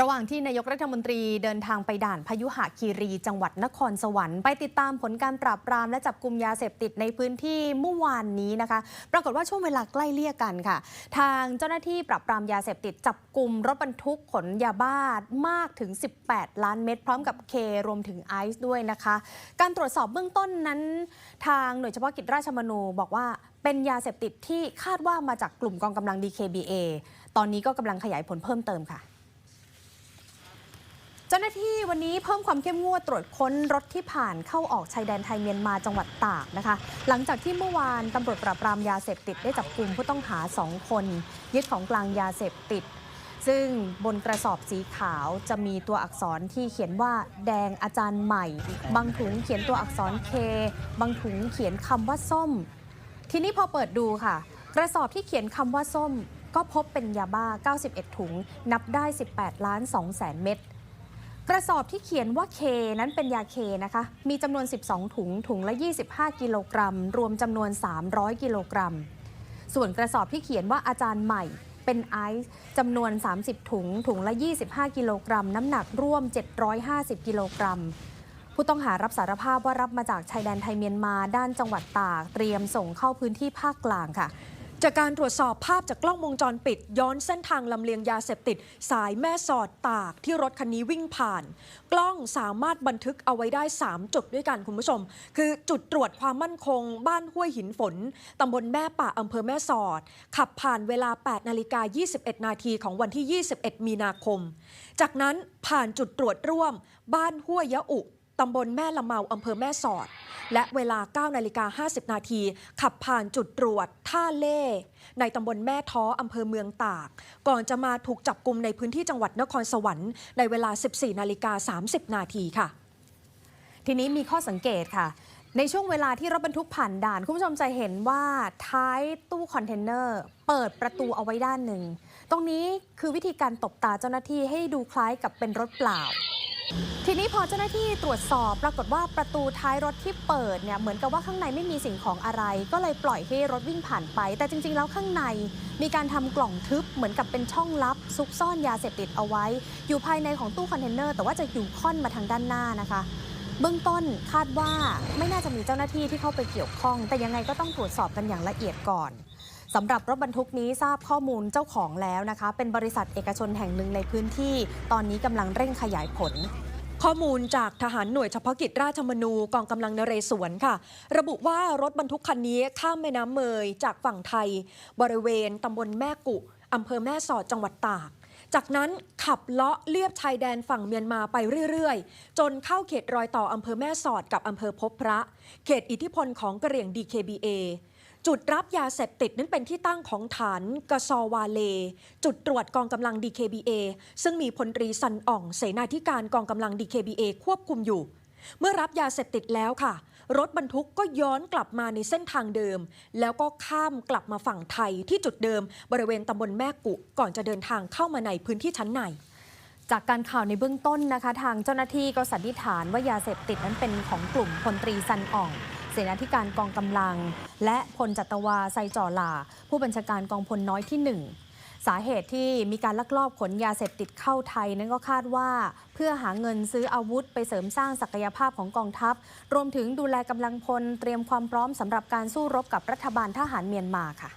ระหว่างที่นายกรัฐมนตรีเดินทางไปด่านพยุหคีรีจังหวัดนครสวรรค์ไปติดตามผลการปราบปรามและจับกลุ่มยาเสพติดในพื้นที่เมื่อวานนี้นะคะ ปรากฏว่าช่วงเวลาใกล้เลี่ยกันค่ะ ทางเจ้าหน้าที่ปราบปรามยาเสพติดจับกลุ่มรถบรรทุกขนยาบ้ามากถึง 18 ล้านเม็ดพร้อมกับเครวมถึงไอซ์ด้วยนะคะ การตรวจสอบเบื้องต้นนั้น ทางหน่วยเฉพาะกิจราชมนูบอกว่าเป็นยาเสพติดที่คาดว่ามาจากกลุ่มกองกำลัง DKBA ตอนนี้ก็กำลังขยายผลเพิ่มเติมค่ะาหน้าที่วันนี้เพิ่มความเข้มงวดตรวจค้นรถที่ผ่านเข้าออกชายแดนไทยเมียนมาจังหวัดตากนะคะ หลังจากที่เมื่อวานตำรวจปราบปรามยาเสพติดได้จับกลุ่มผู้ต้องหา 2 คน ยึดของกลางยาเสพติด ซึ่งบนกระสอบสีขาวจะมีตัวอักษรที่เขียนว่าแดงอาจารย์ใหม่ บางถุงเขียนตัวอักษรเค บางถุงเขียนคำว่าส้ม ทีนี้พอเปิดดูค่ะ กระสอบที่เขียนคำว่าส้ม ก็พบเป็นยาบ้า 91 ถุง นับได้ 18 ล้าน2แสนเม็ด กระสอบที่เขียนว่าเคนั้นเป็นยาเคนะคะ มีจำนวน 12 ถุง ถุงละ 25 กิโลกรัม รวมจำนวน 300 กิโลกรัม ส่วนกระสอบที่เขียนว่าอาจารย์ใหม่ เป็นไอซ์จำนวน 30 ถุง ถุงละ 25 กิโลกรัม น้ำหนักร่วม 750 กิโลกรัม ผู้ต้องหารับสารภาพว่ารับมาจากชายแดนไทยเมียนมาด้านจังหวัดตาก เตรียมส่งเข้าพื้นที่ภาคกลางค่ะ จากการตรวจสอบภาพจากกล้องวงจรปิด ย้อนเส้นทางลำเลียงยาเสพติด สายแม่สอดตากที่รถคันนี้วิ่งผ่าน กล้องสามารถบันทึกเอาไว้ได้ 3 จุดด้วยกันคุณผู้ชม คือจุดตรวจความมั่นคง บ้านห้วยหินฝนตำบลแม่ป่าอำเภอแม่สอด ขับผ่านเวลา 8 นาฬิกา 21 นาทีของวันที่ 21 มีนาคม จากนั้นผ่านจุดตรวจร่วม บ้านห้วยยะอุ ตำบลแม่ละเมาอำเภอแม่สอด และเวลา 9 นาฬิกา 50 นาที ขับผ่านจุดตรวจท่าเล่ ในตำบลแม่ท้ออำเภอเมืองตาก ก่อนจะมาถูกจับกลุ่มในพื้นที่จังหวัดนครสวรรค์ในเวลา 14 นาฬิกา 30 นาทีค่ะ ทีนี้มีข้อสังเกตค่ะในช่วงเวลาที่รถบรรทุกผ่านด่าน คุณผู้ชมจะเห็นว่าท้ายตู้คอนเทนเนอร์ เปิดประตูเอาไว้ด้านหนึ่ง ตรงนี้คือวิธีการตบตาเจ้าหน้าที่ให้ดูคล้ายกับเป็นรถเปล่า ทีนี้พอเจ้าหน้าที่ตรวจสอบปรากฏว่าประตูท้ายรถที่เปิดเนี่ยเหมือนกับว่าข้างในไม่มีสิ่งของอะไร ก็เลยปล่อยให้รถวิ่งผ่านไป แต่จริง ๆ แล้วข้างในมีการทำกล่องทึบเหมือนกับเป็นช่องลับ ซุกซ่อนยาเสพติดเอาไว้ อยู่ภายในของตู้คอนเทนเนอร์แต่ว่าจะอยู่ค่อนมาทางด้านหน้านะคะเบื้องต้นคาดว่าไม่น่าจะมีเจ้าหน้าที่ที่เข้าไปเกี่ยวข้อง แต่ยังไงก็ต้องตรวจสอบกันอย่างละเอียดก่อน สำหรับรถบรรทุกนี้ทราบข้อมูลเจ้าของแล้วนะคะ เป็นบริษัทเอกชนแห่งหนึ่งในพื้นที่ ตอนนี้กำลังเร่งขยายผลข้อมูลจากทหารหน่วยเฉพาะกิจราชมนูกองกำลังนเรศวรค่ะ ระบุว่ารถบรรทุกคันนี้ข้ามแม่น้ำเมยจากฝั่งไทย บริเวณตำบลแม่กุอำเภอแม่สอดจังหวัดตาก จากนั้นขับเลาะเลียบชายแดนฝั่งเมียนมาไปเรื่อยๆ จนเข้าเขตรอยต่ออำเภอแม่สอดกับอำเภอพบพระ เขตอิทธิพลของกระเหรี่ยง DKBA จุดรับยาเสพติดนั้นเป็นที่ตั้งของฐานกะซอวาเล จุดตรวจกองกำลัง DKBA ซึ่งมีพลตรีสันอ่อง เสนาธิการกองกำลัง DKBA ควบคุมอยู่ เมื่อรับยาเสพติดแล้วค่ะ รถบรรทุกก็ย้อนกลับมาในเส้นทางเดิม แล้วก็ข้ามกลับมาฝั่งไทยที่จุดเดิมบริเวณตำบลแม่กุก่อนจะเดินทางเข้ามาในพื้นที่ชั้นในจากการข่าวในเบื้องต้นนะคะ ทางเจ้าหน้าที่ก็สันนิษฐานว่ายาเสพติดนั้นเป็นของกลุ่มพลตรีซันอ่อง เสนาธิการกองกำลัง และพลจัตวาไซจ่อหลา ผู้บัญชาการกองพลน้อยที่หนึ่งสาเหตุที่มีการลักลอบขนยาเสพติดเข้าไทยนั้นก็คาดว่า เพื่อหาเงินซื้ออาวุธไปเสริมสร้างศักยภาพของกองทัพ รวมถึงดูแลกำลังพลเตรียมความพร้อมสำหรับการสู้รบกับรัฐบาลทหารเมียนมาค่ะ